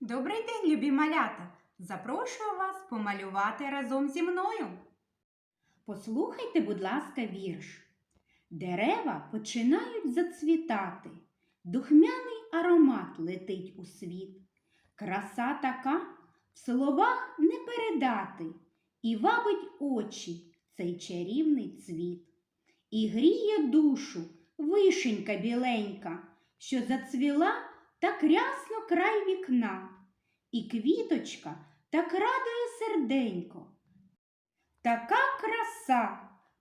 Добрий день, любі малята! Запрошую вас помалювати разом зі мною. Послухайте, будь ласка, вірш. Дерева починають зацвітати, духмяний аромат летить у світ. Краса така в словах не передати, і вабить очі цей чарівний цвіт. І гріє душу вишенька біленька, що зацвіла так рясно край вікна, і квіточка так радує серденько. Така краса,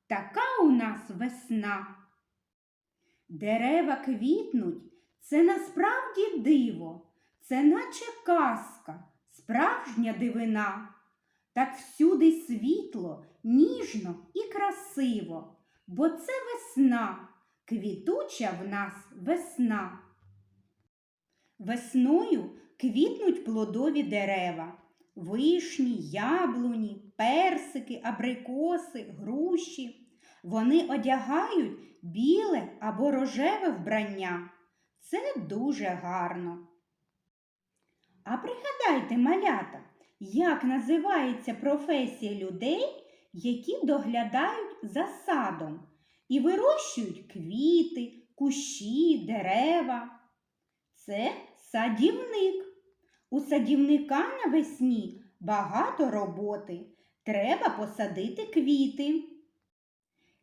така у нас весна. Дерева квітнуть, це насправді диво, це наче казка, справжня дивина. Так всюди світло, ніжно і красиво, бо це весна, квітуча в нас весна. Весною квітнуть плодові дерева, вишні, яблуні, персики, абрикоси, груші. Вони одягають біле або рожеве вбрання. Це дуже гарно. А пригадайте, малята, як називається професія людей, які доглядають за садом і вирощують квіти, кущі, дерева. Це садівник. У садівника навесні багато роботи. Треба посадити квіти,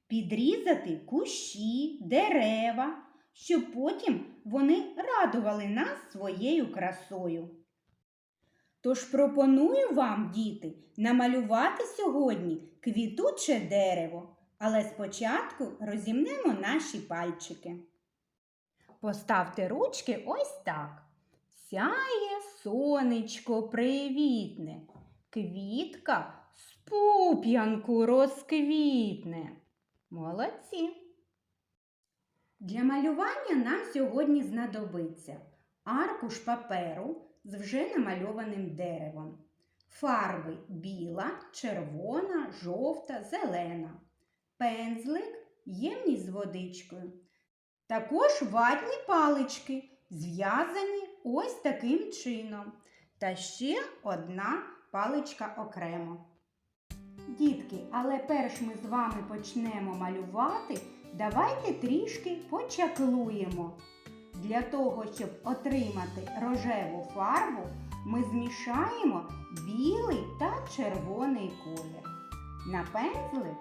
підрізати кущі, дерева, щоб потім вони радували нас своєю красою. Тож пропоную вам, діти, намалювати сьогодні квітуче дерево, але спочатку розімнемо наші пальчики. Поставте ручки ось так. Сяє сонечко привітне, квітка з пуп'янку розквітне. Молодці. Для малювання нам сьогодні знадобиться аркуш паперу з вже намальованим деревом, фарби біла, червона, жовта, зелена, пензлик, ємність з водичкою. Також ватні палички, зв'язані ось таким чином. Та ще одна паличка окремо. Дітки, але перш ми з вами почнемо малювати, давайте трішки почаклуємо. Для того, щоб отримати рожеву фарбу, ми змішаємо білий та червоний колір. На пензлик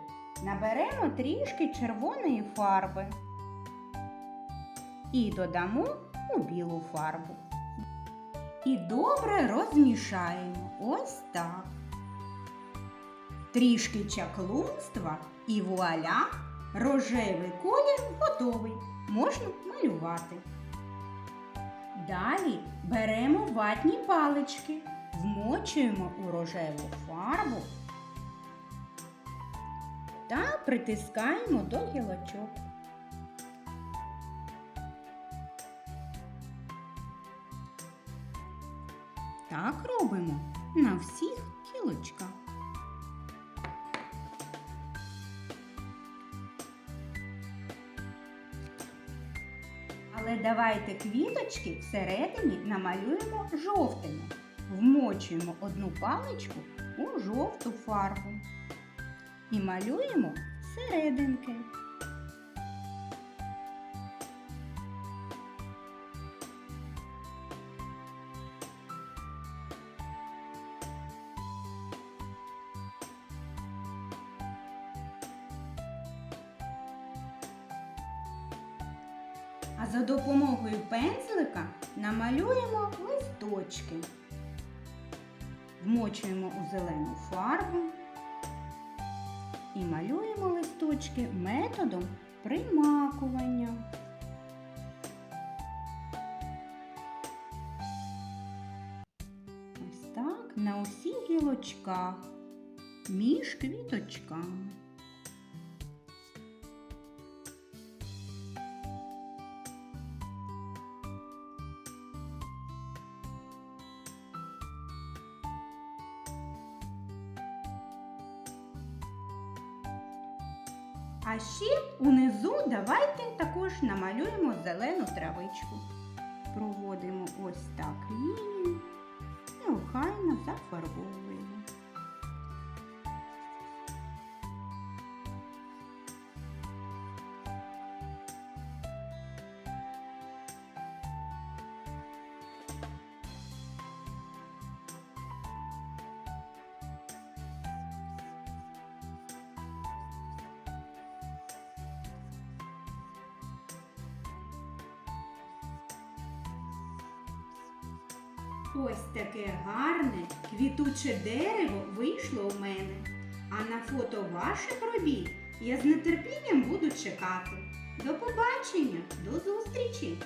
наберемо трішки червоної фарби і додамо у білу фарбу. І добре розмішаємо ось так. Трішки чаклунства і вуаля, рожевий колір готовий. Можна малювати. Далі беремо ватні палички, вмочуємо у рожеву фарбу та притискаємо до гілочок. Так робимо на всіх гілочках. Але давайте квіточки всередині намалюємо жовтими. Вмочуємо одну паличку у жовту фарбу і малюємо серединки. За допомогою пензлика намалюємо листочки. Вмочуємо у зелену фарбу і малюємо листочки методом примакування. Ось так на усіх гілочках між квіточками. А ще унизу давайте також намалюємо зелену травичку. Проводимо ось так лінію і охайно зафарбовуємо. Ось таке гарне квітуче дерево вийшло у мене. А на фото ваших робіт я з нетерпінням буду чекати. До побачення, до зустрічі!